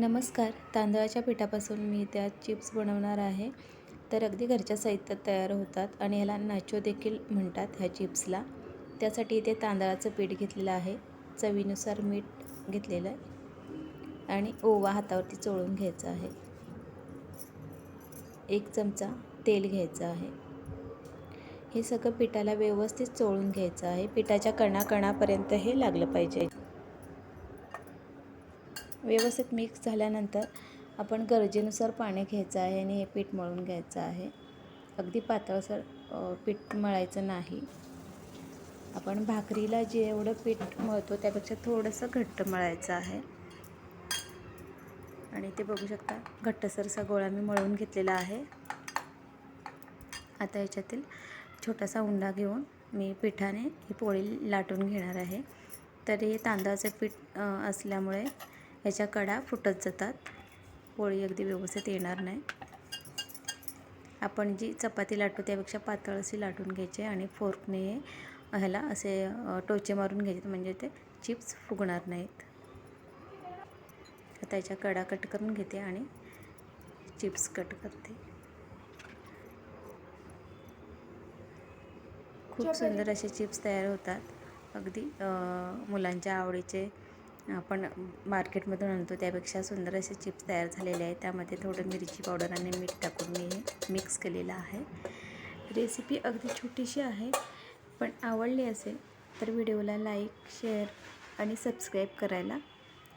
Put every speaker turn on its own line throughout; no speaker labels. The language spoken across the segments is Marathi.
नमस्कार. तांदळाच्या पिठापासून मी त्या चिप्स बनवणार आहे. तर अगदी घरच्या साहित्यात तयार होतात आणि ह्याला नाचो देखील म्हणतात ह्या चिप्सला. त्यासाठी इथे तांदळाचं पीठ घेतलेलं आहे. चवीनुसार मीठ घेतलेलं आहे आणि ओवा हातावरती चोळून घ्यायचा आहे. एक चमचा तेल घ्यायचं आहे. हे सगळं पिठाला व्यवस्थित चोळून घ्यायचं आहे. पिठाच्या कणाकणापर्यंत हे लागलं पाहिजे. व्यवस्थित मिक्स झाल्यानंतर आपण गरजेनुसार पाणी घ्यायचं आहे आणि हे पीठ मळून घ्यायचं आहे. अगदी पातळसर पीठ मळायचं नाही. आपण भाकरीला जे एवढं पीठ मळतो त्यापेक्षा थोडंसं घट्ट मळायचं आहे. आणि ते बघू शकता घट्टसरसा गोळा मी मळून घेतलेला आहे. आता याच्यातील छोटासा उंडा घेऊन मी पिठाने ही पोळी लाटून घेणार आहे. तर हे तांदळाचं पीठ असल्यामुळे ह्याच्या कडा फुटत जातात. पोळी अगदी व्यवस्थित येणार नाही. आपण जी चपाती लाटतो त्यापेक्षा पातळ अशी लाटून घ्यायची आणि फोर्कने ह्याला असे टोचे मारून घ्यायचे म्हणजे ते चिप्स फुगणार नाहीत. आता याच्या कडा कट करून घेते आणि चिप्स कट करते. खूप सुंदर असे चिप्स तयार होतात. अगदी मुलांच्या आवडीचे आपण मार्केटमधून आणतो. त्यापेक्षा सुंदर असे चिप्स तयार झालेले आहेत. त्यामध्ये थोडं मिरची पावडर आणि मीठ टाकून मी हे मिक्स केलेलं आहे. रेसिपी अगदी छोटीशी आहे पण आवडली असेल तर व्हिडिओला लाईक शेअर आणि सबस्क्राईब करायला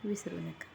विसरू नका.